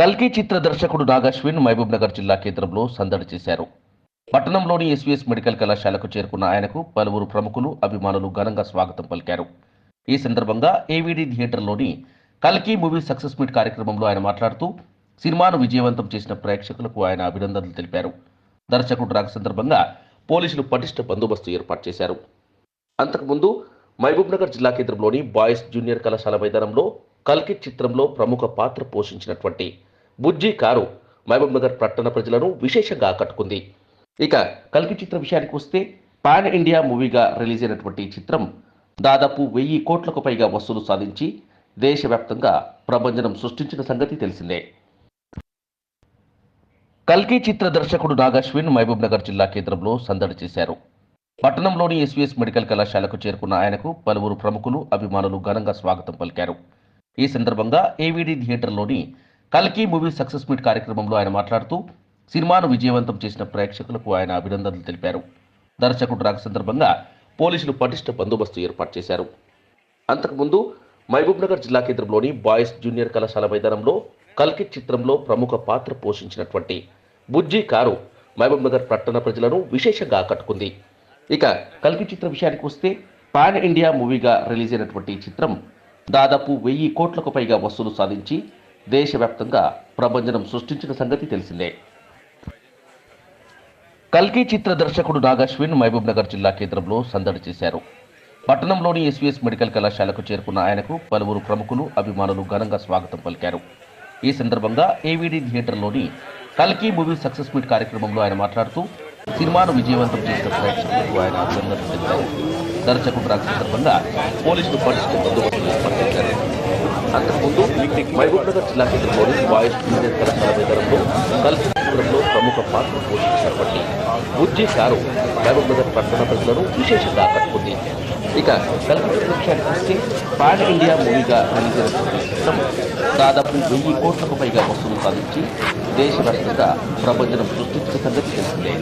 కల్కి చిత్ర దర్శకుడు నాగాశ్విన్ మహబూబ్ నగర్ జిల్లా కేంద్రంలో సందడి చేశారు. పట్టణంలోని ఎస్వీఎస్ మెడికల్ కళాశాలకు చేరుకున్న ఆయనకు పలువురు ప్రముఖులు అభిమానులు ఘనంగా స్వాగతం పలికారు. ఈ సందర్భంగా ఏవీడీ థియేటర్లోని కల్కి మూవీ సక్సెస్ మీట్ కార్యక్రమంలో ఆయన మాట్లాడుతూ సినిమాను విజయవంతం చేసిన ప్రేక్షకులకు ఆయన అభినందనలు తెలిపారు. దర్శకుడు రాక సందర్భంగా పోలీసులు పటిష్ట బందోబస్తు ఏర్పాటు చేశారు. అంతకుముందు మహబూబ్ నగర్ జిల్లా కేంద్రంలోని బాయ్స్ జూనియర్ కళాశాల మైదానంలో కల్కి చిత్రంలో ప్రముఖ పాత్ర పోషించినటువంటి బుజ్జి కారు మహబూబ్ నగర్ పట్టణ ప్రజలను విశేషంగా ఆకట్టుకుంది. ఇక కల్కి చిత్ర విషయానికి వస్తే పాన్ ఇండియా మూవీగా రిలీజ్ అయినటువంటి ఈ చిత్రం దాదాపు వెయ్యి కోట్లకు పైగా వసూలు సాధించి దేశవ్యాప్తంగా ప్రభంజనం సృష్టించిన సంగతి తెలిసిందే. కల్కి చిత్ర దర్శకుడు నాగాశ్విన్ మహబూబ్ నగర్ జిల్లా కేంద్రంలో సందడి చేశారు. పట్టణంలోని ఎస్వీఎస్ మెడికల్ కళాశాలకు చేరుకున్న ఆయనకు పలువురు ప్రముఖులు అభిమానులు ఘనంగా స్వాగతం పలికారు. ఈ సందర్భంగా ఏవీడీ థియేటర్లోని కల్కి మూవీ సక్సెస్ మీట్ కార్యక్రమంలో ఆయన మాట్లాడుతూ సినిమాను విజయవంతం చేసిన ప్రేక్షకులకు ఆయన అభినందనలు తెలిపారు. దర్శకుడు రాక సందర్భంగా పోలీసులు పటిష్ట బందోబస్తు ఏర్పాటు చేశారు. అంతకుముందు మహబూబ్ నగర్ జిల్లా కేంద్రంలోని బాయ్స్ జూనియర్ కళాశాల మైదానంలో కల్కి చిత్రంలో ప్రముఖ పాత్ర పోషించినటువంటి బుజ్జి కారు మహబూబ్ నగర్ పట్టణ ప్రజలను విశేషంగా ఆకట్టుకుంది. ఇక కల్కి చిత్ర విషయానికి వస్తే పాన్ ఇండియా మూవీగా రిలీజ్ అయినటువంటి ఈ చిత్రం దాదాపు వెయ్యి కోట్లకు పైగా వసూలు సాధించి దేశవ్యాప్తంగా ప్రభంజనం సృష్టించిన సంగతి తెలిసిందే. కల్కి చిత్ర దర్శకుడు నాగశ్విన్ మహబూబ్ నగర్ జిల్లా కేంద్రంలో సందడి చేశారు. పట్టణంలోని ఎస్వీఎస్ మెడికల్ కళాశాలకు చేరుకున్న ఆయనకు పలువురు ప్రముఖులు అభిమానులు ఘనంగా స్వాగతం పలికారు. ఈ సందర్భంగా ఏవీడీ థియేటర్లోని కల్కి మూవీ సక్సెస్ మీట్ కార్యక్రమంలో ఆయన మాట్లాడుతూ సినిమాను విజయవంతం చేసిన ప్రేక్షకులకు ఆయన అభినందనలు తెలిపారు. దర్శకుడు రాక సందర్భంగా పోలీసులు పటిష్ట బందోబస్తు ఏర్పాటు చేశారు. అంతకుముందు మహబూబ్ నగర్ జిల్లా కేంద్రంలోని బాయ్స్ జూనియర్ కళాశాల మైదానంలో కల్కి ప్రముఖ పాత్ర పోషించినటువంటి బుజ్జి కారు మహబూబ్ నగర్ పట్టణ ప్రజలను విశేషంగా ఆకట్టుకుంది. ఇక కల్కి చిత్ర విషయానికి వస్తే పాన్ ఇండియా మూవీగా రిలీజ్ అయినటువంటి చిత్రం దాదాపు వెయ్యి కోట్లకు పైగా వసూలు సాధించి దేశవ్యాప్తంగా ప్రపంచం సృష్టించిన సంగతి తెలిసిందే.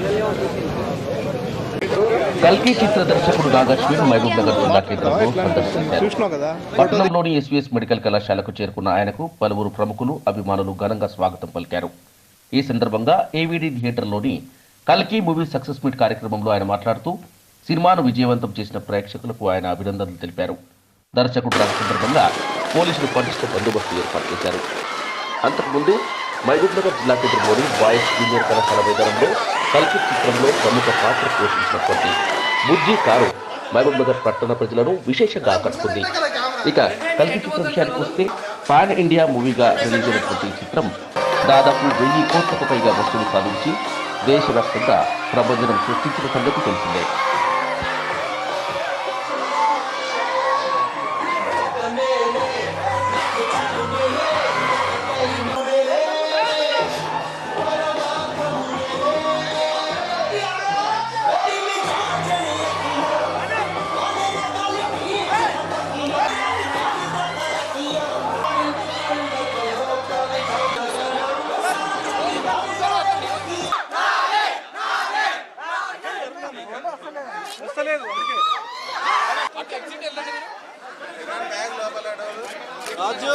కల్కి చిత్ర దర్శకుడు నాగశ్విన్ మహబూబ్ నగర్ జిల్లా కేంద్రంలో సందర్శించారు పట్టణంలోని ఎస్వీఎస్ మెడికల్ కళాశాలకు చేరుకున్న ఆయనకు పలువురు ప్రముఖులు అభిమానులు ఘనంగా స్వాగతం పలికారు. ఈ సందర్భంగా ఏవీడీ థియేటర్లోని కల్కి మూవీ సక్సెస్ మీట్ కార్యక్రమంలో ఆయన మాట్లాడుతూ సినిమాను విజయవంతం చేసిన ప్రేక్షకులకు ఆయన అభినందనలు తెలిపారు. దర్శకుడు రాక సందర్భంగా పోలీసులు పటిష్ట బందోబస్తు ఏర్పాటు చేశారు. అంతకుముందు మహబూబ్ నగర్ జిల్లా కేంద్రంలోని బాయ్స్ జూనియర్ కళాశాల మైదానంలో కల్కి చిత్రంలో ప్రముఖ పాత్ర పోషించినటువంటి బుజ్జి కారు మహబూబ్ నగర్ పట్టణ ప్రజలను విశేషంగా ఆకట్టుకుంది. ఇక కల్కి చిత్ర విషయానికి వస్తే పాన్ ఇండియా మూవీగా రిలీజ్ అయినటువంటి చిత్రం దాదాపు వెయ్యి కోట్లకు పైగా వసూలు సాధించి దేశవ్యాప్తంగా ప్రభంజనం సృష్టించిన సంగతి తెలిసిందే. రాజు.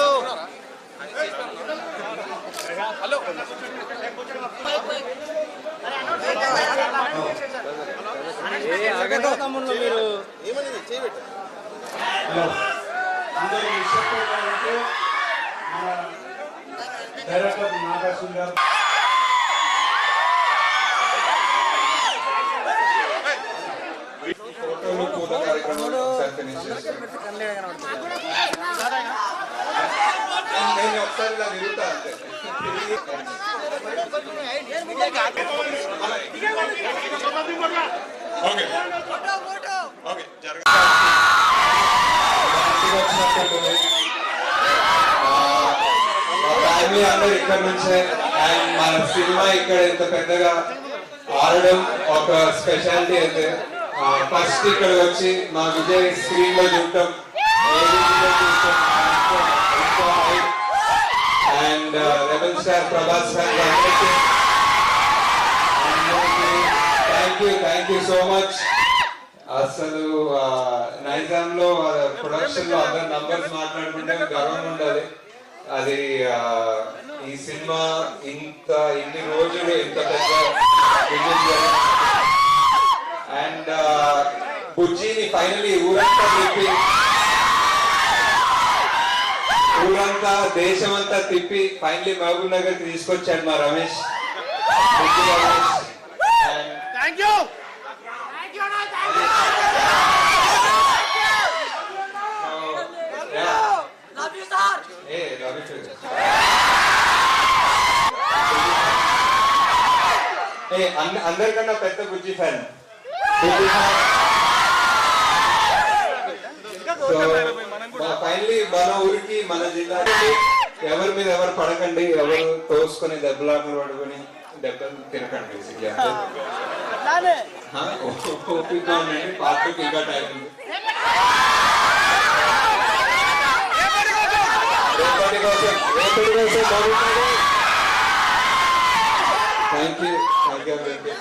తమ్ముళ్ళు మీరు అందరూ ఇష్టపడాలంటే మన డైరెక్టర్ నాగార్జున గారు ఫోటోలు పూల కార్యక్రమాలు ఒకసారి ఫినిష్ చేస్తాను నేను ఒకసారి ఇలా తిరుగుతా అంతే. ఓకే. ఓకే జరగ ఫ్యామిలీ అందరూ ఇక్కడ నుంచే అండ్ మన సినిమా ఇక్కడ ఇంత పెద్దగా ఆడడం ఒక స్పెషాలిటీ అయితే. ఫస్ట్ ఇక్కడ వచ్చి మా విజయ్ స్క్రీన్లో చూడటం? And uh, rebel star Prabhas fans thank you thank you so much అసలు నైజాం లో ప్రొడక్షన్లో అందరు నంబర్స్ మాట్లాడుకుంటే గర్వం ఉండాలి అది ఈ సినిమా ఇంత ఇన్ని రోజులు ఇంత పెద్ద అండ్ బుజ్జిని ఫైనలీ ఊరంతా తిప్పి ఊరంతా దేశమంతా తిప్పి ఫైనలీ మహబూబ్ నగర్ తీసుకొచ్చాడు మా రమేష్. అందరికన్నా పెద్ద బుజ్జి ఫ్యాన్. ఫైనలీ మన ఊరికి మన జిల్లాకి ఎవరి మీద ఎవరు పడకండి ఎవరు తోసుకొని దెబ్బలాటలు పడుకొని దెబ్బలు తినకండి? ఓపిక ఉండండి పార్టీకి ఇంకా టైం ఉంది. Thank you thank you